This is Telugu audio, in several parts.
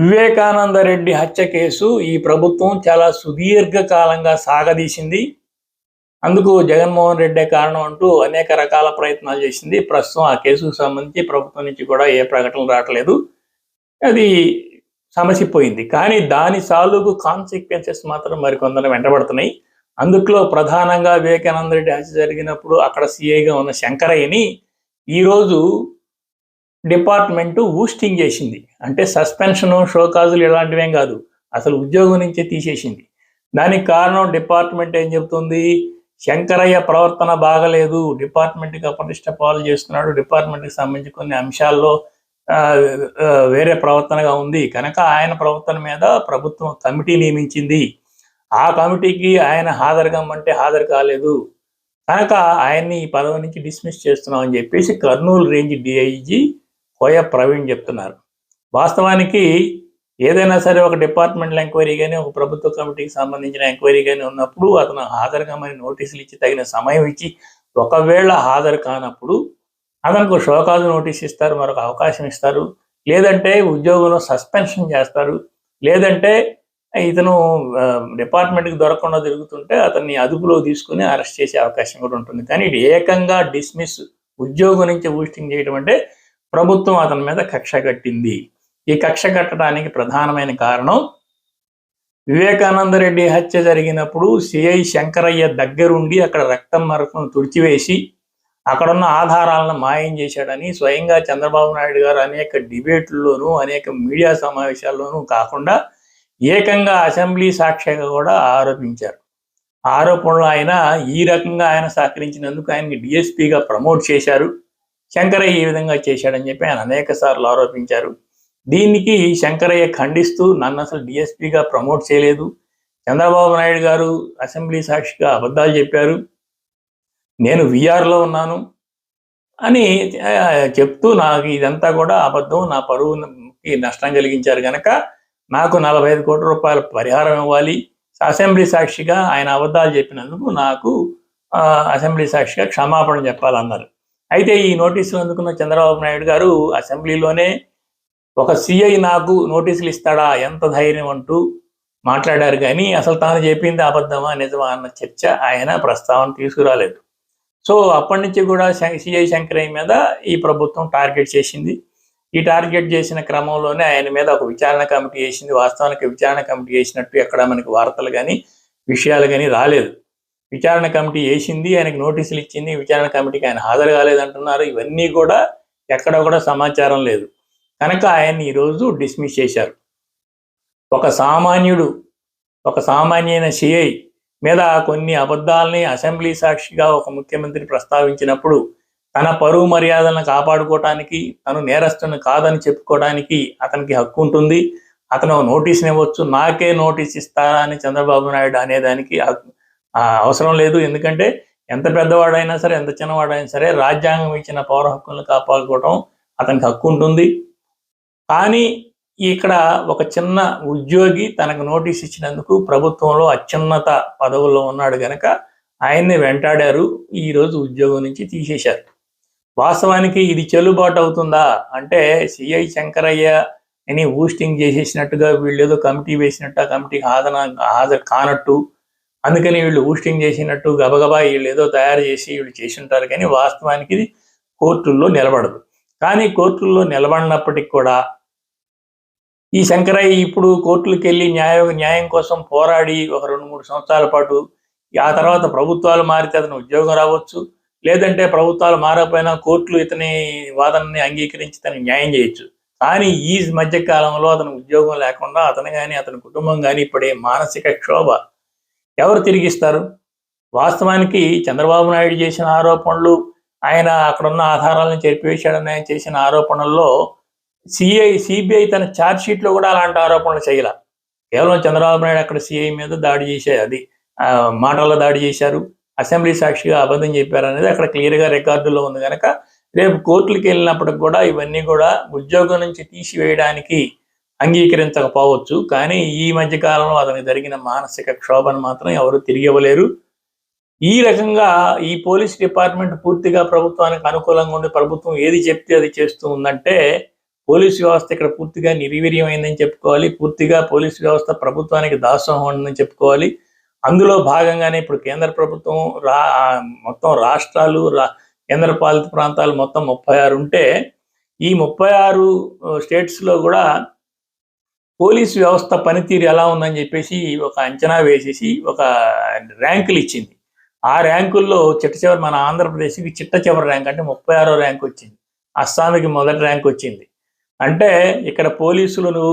వివేకానంద రెడ్డి హత్య కేసు ఈ ప్రభుత్వం చాలా సుదీర్ఘకాలంగా సాగదీసింది. అందుకు జగన్మోహన్ రెడ్డే కారణం అంటూ అనేక రకాల ప్రయత్నాలు చేసింది. ప్రస్తుతం ఆ కేసుకు సంబంధించి ప్రభుత్వం నుంచి కూడా ఏ ప్రకటనలు రావట్లేదు. అది సమసిపోయింది. కానీ దాని సాలుగు కాన్సిక్వెన్సెస్ మాత్రం మరికొందరు వెంటబడుతున్నాయి. అందుట్లో ప్రధానంగా వివేకానంద రెడ్డి హత్య జరిగినప్పుడు అక్కడ సీఐగా ఉన్న శంకరయ్యని ఈరోజు డిపార్ట్మెంటు ఊస్టింగ్ చేసింది. అంటే సస్పెన్షను షోకాజులు ఇలాంటివేం కాదు. అసలు ఉద్యోగం నుంచే తీసేసింది. దానికి కారణం డిపార్ట్మెంట్ ఏం చెబుతుంది శంకరయ్య ప్రవర్తన బాగలేదు. డిపార్ట్మెంట్కి అప్రతిష్ట పాలు చేస్తున్నాడు. డిపార్ట్మెంట్కి సంబంధించి కొన్ని అంశాల్లో వేరే ప్రవర్తనగా ఉంది. కనుక ఆయన ప్రవర్తన మీద ప్రభుత్వం కమిటీ నియమించింది. ఆ కమిటీకి ఆయన హాజరు కమ్మంటే హాజరు కాలేదు. కనుక ఆయన్ని ఈ పదవి నుంచి డిస్మిస్ చేస్తున్నామని చెప్పేసి కర్నూలు రేంజ్ డిఐజీ కోయ ప్రవీణ్ చెప్తున్నారు. వాస్తవానికి ఏదైనా సరే ఒక డిపార్ట్మెంటల్ ఎంక్వైరీ కానీ ఒక ప్రభుత్వ కమిటీకి సంబంధించిన ఎంక్వైరీ కానీ ఉన్నప్పుడు అతను హాజరు మరి నోటీసులు ఇచ్చి తగిన సమయం ఇచ్చి ఒకవేళ హాజరు కానప్పుడు అతనికి షోకాజు నోటీస్ ఇస్తారు మరొక అవకాశం ఇస్తారు. లేదంటే ఉద్యోగంలో సస్పెన్షన్ చేస్తారు. లేదంటే ఇతను డిపార్ట్మెంట్కి దొరకకుండా తిరుగుతుంటే అతన్ని అదుపులో తీసుకుని అరెస్ట్ చేసే అవకాశం కూడా ఉంటుంది. కానీ ఏకంగా డిస్మిస్ ఉద్యోగం నుంచి ఊస్టింగ్ చేయడం అంటే ప్రభుత్వం అతని మీద కక్ష కట్టింది. ఈ కక్ష కట్టడానికి ప్రధానమైన కారణం వివేకానంద రెడ్డి హత్య జరిగినప్పుడు సిఐ శంకరయ్య దగ్గరుండి అక్కడ రక్తం మరకను తుడిచివేసి అక్కడున్న ఆధారాలను మాయం చేశాడని స్వయంగా చంద్రబాబు నాయుడు గారు అనేక డిబేట్లలోనూ అనేక మీడియా సమావేశాల్లోనూ కాకుండా ఏకంగా అసెంబ్లీ సాక్షిగా కూడా ఆరోపించారు. ఆరోపణలు ఆయన ఈ రకంగా ఆయన సహకరించినందుకు ఆయనకి డిఎస్పీగా ప్రమోట్ చేశారు. శంకరయ్య ఈ విధంగా చేశాడని చెప్పి ఆయన అనేక సార్లు ఆరోపించారు. దీనికి శంకరయ్య ఖండిస్తూ నన్ను అసలు డిఎస్పీగా ప్రమోట్ చేయలేదు. చంద్రబాబు నాయుడు గారు అసెంబ్లీ సాక్షిగా అబద్ధాలు చెప్పారు. నేను విఆర్లో ఉన్నాను అని చెప్తూ నాకు ఇదంతా కూడా అబద్ధం. నా పరువుకి నష్టం కలిగించారు కనుక నాకు నలభై ఐదు కోట్ల రూపాయల పరిహారం ఇవ్వాలి. అసెంబ్లీ సాక్షిగా ఆయన అబద్ధాలు చెప్పినందుకు నాకు అసెంబ్లీ సాక్షిగా క్షమాపణ చెప్పాలన్నారు. అయితే ఈ నోటీసులు అందుకున్న చంద్రబాబు నాయుడు గారు అసెంబ్లీలోనే ఒక సిఐ నాకు నోటీసులు ఇస్తాడా ఎంత ధైర్యం అంటూ మాట్లాడారు కానీ అసలు తాను చెప్పింది అబద్ధమా నిజమా అన్న చర్చ ఆయన ప్రస్తావన తీసుకురాలేదు. సో అప్పటి నుంచి కూడా సిఐ శంకరయ్య మీద ఈ ప్రభుత్వం టార్గెట్ చేసింది. ఈ టార్గెట్ చేసిన క్రమంలోనే ఆయన మీద ఒక విచారణ కమిటీ వేసింది. వాస్తవానికి విచారణ కమిటీ వేసినట్టు ఎక్కడ మనకి వార్తలు కానీ విషయాలు కానీ రాలేదు. విచారణ కమిటీ వేసింది ఆయనకి నోటీసులు ఇచ్చింది విచారణ కమిటీకి ఆయన హాజరు కాలేదంటున్నారు. ఇవన్నీ కూడా ఎక్కడ కూడా సమాచారం లేదు. కనుక ఆయన్ని ఈరోజు డిస్మిస్ చేశారు. ఒక సామాన్యుడు ఒక సామాన్యైన సిఐ మీద కొన్ని అబద్ధాలని అసెంబ్లీ సాక్షిగా ఒక ముఖ్యమంత్రి ప్రస్తావించినప్పుడు తన పరువు మర్యాదలను కాపాడుకోవటానికి తను నేరస్తుని కాదని చెప్పుకోవడానికి అతనికి హక్కు ఉంటుంది. అతను నోటీస్ని ఇవ్వచ్చు నాకే నోటీస్ ఇస్తారా అని చంద్రబాబు నాయుడు అనేదానికి అవసరం లేదు. ఎందుకంటే ఎంత పెద్దవాడైనా సరే ఎంత చిన్నవాడైనా సరే రాజ్యాంగం ఇచ్చిన పౌర హక్కులను కాపాడుకోవటం అతనికి హక్కు ఉంటుంది. కానీ ఇక్కడ ఒక చిన్న ఉద్యోగి తనకు నోటీస్ ఇచ్చినందుకు ప్రభుత్వంలో అత్యున్నత పదవుల్లో ఉన్నాడు గనక ఆయన్ని వెంటాడారు. ఈ రోజు ఉద్యోగం నుంచి తీసేశారు. వాస్తవానికి ఇది చెల్లుబాటు అవుతుందా? అంటే సిఐ శంకరయ్య అని ఊస్టింగ్ చేసేసినట్టుగా వీళ్ళు ఏదో కమిటీ వేసినట్టు ఆ కమిటీకి హాజర హాజరు కానట్టు అందుకని వీళ్ళు ఊస్టింగ్ చేసినట్టు గబగబా వీళ్ళు ఏదో తయారు చేసి వీళ్ళు చేసి ఉంటారు కానీ వాస్తవానికి ఇది కోర్టుల్లో నిలబడదు. కానీ కోర్టుల్లో నిలబడినప్పటికి కూడా ఈ శంకరయ్య ఇప్పుడు కోర్టులకు వెళ్ళి న్యాయ న్యాయం కోసం పోరాడి ఒక రెండు మూడు సంవత్సరాల పాటు ఆ తర్వాత ప్రభుత్వాలు మారితే అతను ఉద్యోగం రావచ్చు. లేదంటే ప్రభుత్వాలు మారకపోయినా కోర్టులు ఇతని వాదనని అంగీకరించి తనకి న్యాయం చేయొచ్చు. కానీ ఈ మధ్య కాలంలో అతను ఉద్యోగం లేకుండా అతను కానీ అతని కుటుంబం కానీ ఇప్పుడే మానసిక క్షోభ ఎవరు తిరిగిస్తారు? వాస్తవానికి చంద్రబాబు నాయుడు చేసిన ఆరోపణలు ఆయన అక్కడున్న ఆధారాలను చెరిపివేశాడని ఆయన చేసిన ఆరోపణల్లో సిఐ సిబిఐ తన ఛార్జ్షీట్లో లో కూడా అలాంటి ఆరోపణలు చేయలే. కేవలం చంద్రబాబు నాయుడు అక్కడ సిఐ మీద దాడి చేసే అది ఆ, మాటల్లో దాడి చేశారు. అసెంబ్లీ సాక్షిగా అబద్ధం చెప్పారు అనేది అక్కడ క్లియర్గా రికార్డులో ఉంది. కనుక రేపు కోర్టులకు వెళ్ళినప్పటికి కూడా ఇవన్నీ కూడా ఉద్యోగం నుంచి తీసివేయడానికి అంగీకరించకపోవచ్చు. కానీ ఈ మధ్య కాలంలో అతనికి జరిగిన మానసిక క్షోభను మాత్రం ఎవరు తిరిగి ఈ రకంగా ఈ పోలీస్ డిపార్ట్మెంట్ పూర్తిగా ప్రభుత్వానికి అనుకూలంగా ఉండి ప్రభుత్వం ఏది చెప్తే అది చేస్తూ ఉందంటే పోలీస్ వ్యవస్థ ఇక్కడ పూర్తిగా నిర్వీర్యమైందని చెప్పుకోవాలి. పూర్తిగా పోలీస్ వ్యవస్థ ప్రభుత్వానికి దాసోహం ఉందని చెప్పుకోవాలి. అందులో భాగంగానే ఇప్పుడు కేంద్ర ప్రభుత్వం రా మొత్తం రాష్ట్రాలు రా కేంద్ర పాలిత ప్రాంతాలు మొత్తం ముప్పై ఆరు ఉంటే ఈ ముప్పై ఆరు స్టేట్స్లో కూడా పోలీస్ వ్యవస్థ పనితీరు ఎలా ఉందని చెప్పేసి ఒక అంచనా వేసేసి ఒక ర్యాంకులు ఇచ్చింది. ఆ ర్యాంకుల్లో చిట్ట చివరి మన ఆంధ్రప్రదేశ్కి చిట్ట చివరి ర్యాంక్ అంటే ముప్పై ఆరో ర్యాంక్ వచ్చింది. అస్సాంకి మొదటి ర్యాంక్ వచ్చింది. అంటే ఇక్కడ పోలీసులు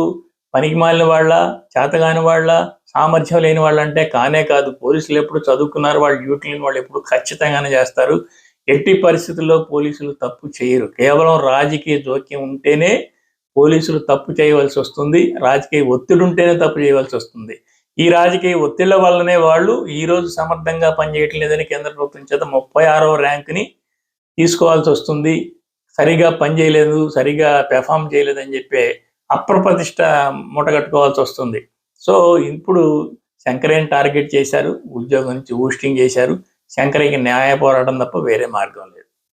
పనికి మాలిన వాళ్ళ చేతగాని వాళ్ళ సామర్థ్యం లేని వాళ్ళంటే కానే కాదు. పోలీసులు ఎప్పుడు చదువుకున్నారు వాళ్ళు డ్యూటీ లేని వాళ్ళు ఎప్పుడు ఖచ్చితంగానే చేస్తారు. ఎట్టి పరిస్థితుల్లో పోలీసులు తప్పు చేయరు. కేవలం రాజకీయ జోక్యం ఉంటేనే పోలీసులు తప్పు చేయవలసి వస్తుంది. రాజకీయ ఒత్తిడి ఉంటేనే తప్పు చేయవలసి వస్తుంది. ఈ రాజకీయ ఒత్తిళ్ళ వల్లనే వాళ్ళు ఈ రోజు సమర్థంగా పనిచేయటం లేదని కేంద్ర ప్రభుత్వం చేత ముప్పై ఆరవ ర్యాంక్ని తీసుకోవాల్సి వస్తుంది. సరిగా పనిచేయలేదు సరిగా పెర్ఫామ్ అని చెప్పి అప్రప్రతిష్ట మూటగట్టుకోవాల్సి వస్తుంది. సో ఇప్పుడు శంకరేని టార్గెట్ చేశారు ఉద్యోగం నుంచి ఊస్టింగ్ చేశారు. శంకరయ్యకి న్యాయ పోరాటం తప్ప వేరే మార్గం లేదు.